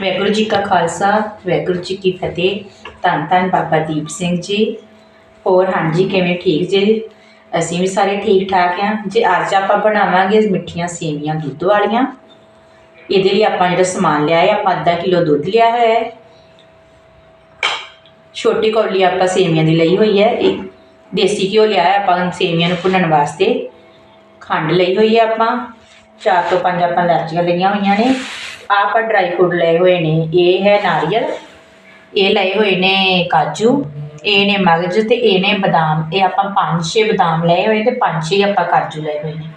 ਵਾਹਿਗੁਰੂ ਜੀ ਕਾ ਖਾਲਸਾ, ਵਾਹਿਗੁਰੂ ਜੀ ਕੀ ਫਤਿਹ। ਧੰਨ ਧੰਨ ਬਾਬਾ ਦੀਪ ਸਿੰਘ ਜੀ। ਹੋਰ, ਹਾਂਜੀ, ਕਿਵੇਂ ਠੀਕ ਜੀ? ਅਸੀਂ ਵੀ ਸਾਰੇ ਠੀਕ ਠਾਕ ਆ ਜੇ ਅੱਜ ਆਪਾਂ ਬਣਾਵਾਂਗੇ ਮਿੱਠੀਆਂ ਸੇਵੀਆਂ ਦੁੱਧ ਵਾਲੀਆਂ, ਇਹਦੇ ਲਈ ਆਪਾਂ ਜਿਹੜਾ ਸਮਾਨ ਲਿਆ ਹੈ, ਆਪਾਂ ਅੱਧਾ ਕਿਲੋ ਦੁੱਧ ਲਿਆ ਹੋਇਆ ਹੈ। ਛੋਟੀ ਕੌਲੀ ਆਪਾਂ ਸੇਵੀਆਂ ਦੀ ਲਈ ਹੋਈ ਹੈ। ਇਹ ਦੇਸੀ ਘਿਓ ਲਿਆ ਹੈ ਆਪਾਂ ਸੇਵੀਆਂ ਨੂੰ ਭੁੰਨਣ ਵਾਸਤੇ। ਖੰਡ ਲਈ ਹੋਈ ਹੈ ਆਪਾਂ। ਚਾਰ ਤੋਂ ਪੰਜ ਆਪਾਂ ਇਲਾਚੀਆਂ ਲਈਆਂ ਹੋਈਆਂ ਨੇ। ਆਪਾਂ ਡਰਾਈ ਫਰੂਟ ਲਏ ਹੋਏ ਨੇ, ਇਹ ਹੈ ਨਾਰੀਅਲ, ਇਹ ਲਏ ਹੋਏ ਨੇ ਕਾਜੂ, ਇਹ ਨੇ ਮਗਜ ਤੇ ਇਹ ਨੇ ਬਦਾਮ, ਇਹ ਆਪਾਂ ਪੰਜ ਛੇ ਬਦਾਮ ਲਏ ਹੋਏ ਤੇ ਪੰਜ ਛੇ ਆਪਾਂ ਕਾਜੂ ਲਏ ਹੋਏ ਨੇ।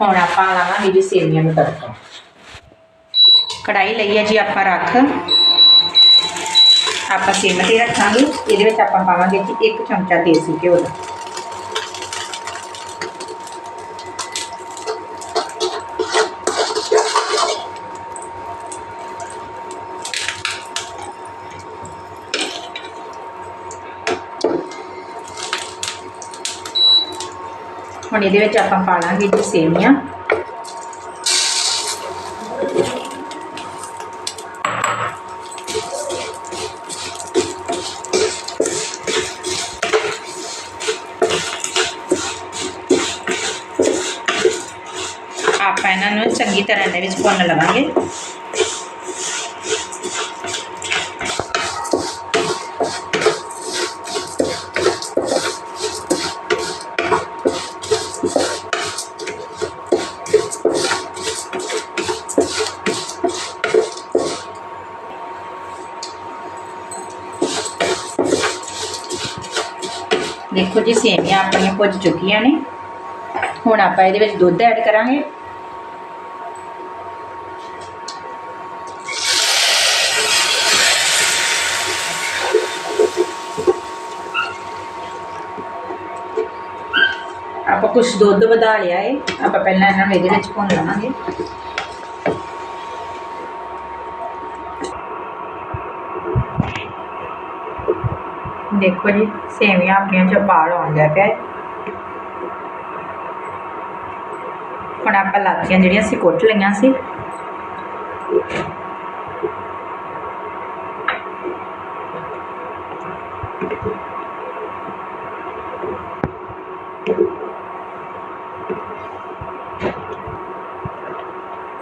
ਹੁਣ ਆਪਾਂ ਲਾਵਾਂਗੇ ਜੀ ਸੇਵੀਆਂ ਨੂੰ ਤੜਕਾ। ਕੜਾਈ ਲਈ ਹੈ ਜੀ ਆਪਾਂ ਰੱਖ। ਆਪਾਂ ਸਿਮ ਤੇ ਰੱਖਾਂਗੇ, ਇਹਦੇ ਵਿੱਚ ਆਪਾਂ ਪਾਵਾਂਗੇ ਜੀ ਇੱਕ ਚਮਚਾ ਦੇਸੀ ਘਿਓ ਦਾ। ਹੁਣ ਇਹਦੇ ਵਿੱਚ ਆਪਾਂ ਪਾ ਲਾਂਗੇ ਜੀ ਸੇਵੀਆਂ ਆਪਾਂ ਇਹਨਾਂ ਨੂੰ ਚੰਗੀ ਤਰ੍ਹਾਂ ਦੇ ਵਿੱਚ ਭੁੰਨ ਲਵਾਂਗੇ। ਦੇਖੋ ਜੀ ਸੇਵੀਆਂ ਆਪਣੀਆਂ ਭੁੱਜ ਚੁੱਕੀਆਂ ਨੇ। ਹੁਣ ਆਪਾਂ ਇਹਦੇ ਵਿੱਚ ਦੁੱਧ ਐਡ ਕਰਾਂਗੇ। ਆਪਾਂ ਕੁਝ ਦੁੱਧ ਵਧਾ ਲਿਆ ਏ। ਆਪਾਂ ਪਹਿਲਾਂ ਇਹਨਾਂ ਨੂੰ ਇਹਦੇ ਵਿੱਚ ਭੁੰਨ ਲਵਾਂਗੇ। ਦੇਖੋ ਜੀ, ਸੇਵੀਆਂ ਆਪਣੀਆਂ ਚ ਬਾਲ ਆਉਣ ਲੱਗ ਪਿਆ। ਹੁਣ ਆਪਾਂ ਲਾਚੀਆਂ ਜਿਹੜੀਆਂ ਅਸੀਂ ਕੁੱਟ ਲਈਆਂ ਸੀ।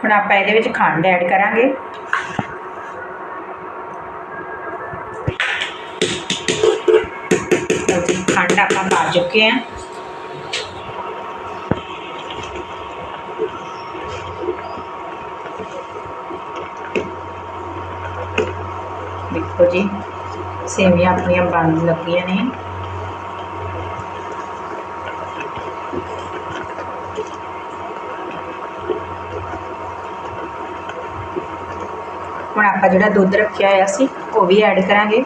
ਹੁਣ ਆਪਾਂ ਇਹਦੇ ਵਿੱਚ ਖੰਡ ਐਡ ਕਰਾਂਗੇ। ਜੀ, ਖੰਡ ਆਪਾਂ ਪਾ ਚੁੱਕੇ ਹਾਂ ਦੇਖੋ ਜੀ ਸੇਵੀਆਂ ਆਪਣੀਆਂ ਬਣ ਲੱਗੀਆਂ ਨੇ ਹੁਣ ਆਪਾਂ ਜਿਹੜਾ ਦੁੱਧ ਰੱਖਿਆ ਹੋਇਆ ਸੀ ਉਹ ਵੀ ਐਡ ਕਰਾਂਗੇ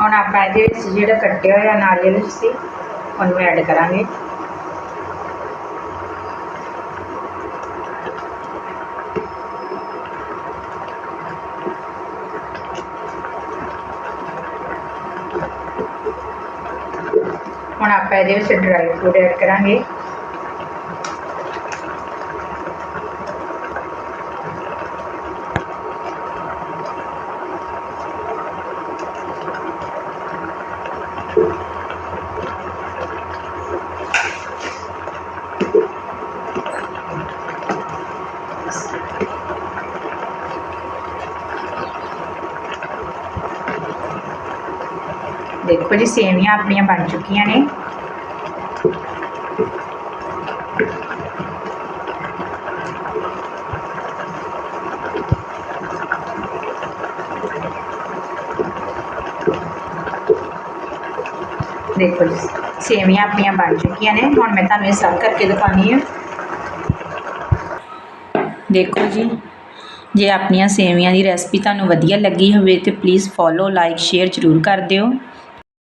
ਹੁਣ ਆਪਾਂ ਇਹਦੇ ਵਿੱਚ ਜਿਹੜਾ ਕੱਟਿਆ ਹੋਇਆ ਨਾਰੀਅਲ ਸੀ ਉਹਨੂੰ ਐਡ ਕਰਾਂਗੇ। ਹੁਣ ਆਪਾਂ ਇਹਦੇ ਵਿੱਚ ਡਰਾਈ ਫਰੂਟ ਐਡ ਕਰਾਂਗੇ। ਦੇਖੋ ਜੀ, ਸੇਵੀਆਂ ਆਪਣੀਆਂ ਬਣ ਚੁੱਕੀਆਂ ਨੇ। ਦੇਖੋ ਜੀ, ਸੇਵੀਆਂ ਆਪਣੀਆਂ ਬਣ ਚੁੱਕੀਆਂ ਨੇ। ਹੁਣ ਮੈਂ ਤੁਹਾਨੂੰ ਇਹ ਸਭ ਕਰਕੇ ਦਿਖਾਉਣੀ ਹੈ। ਦੇਖੋ ਜੀ, ਜੇ ਆਪਣੀਆਂ ਸੇਵੀਆਂ ਦੀ ਰੈਸਪੀ ਤੁਹਾਨੂੰ ਵਧੀਆ ਲੱਗੀ ਹੋਵੇ ਤੇ ਪਲੀਜ਼ ਫੋਲੋ ਲਾਈਕ ਸ਼ੇਅਰ ਜ਼ਰੂਰ ਕਰ ਦਿਓ।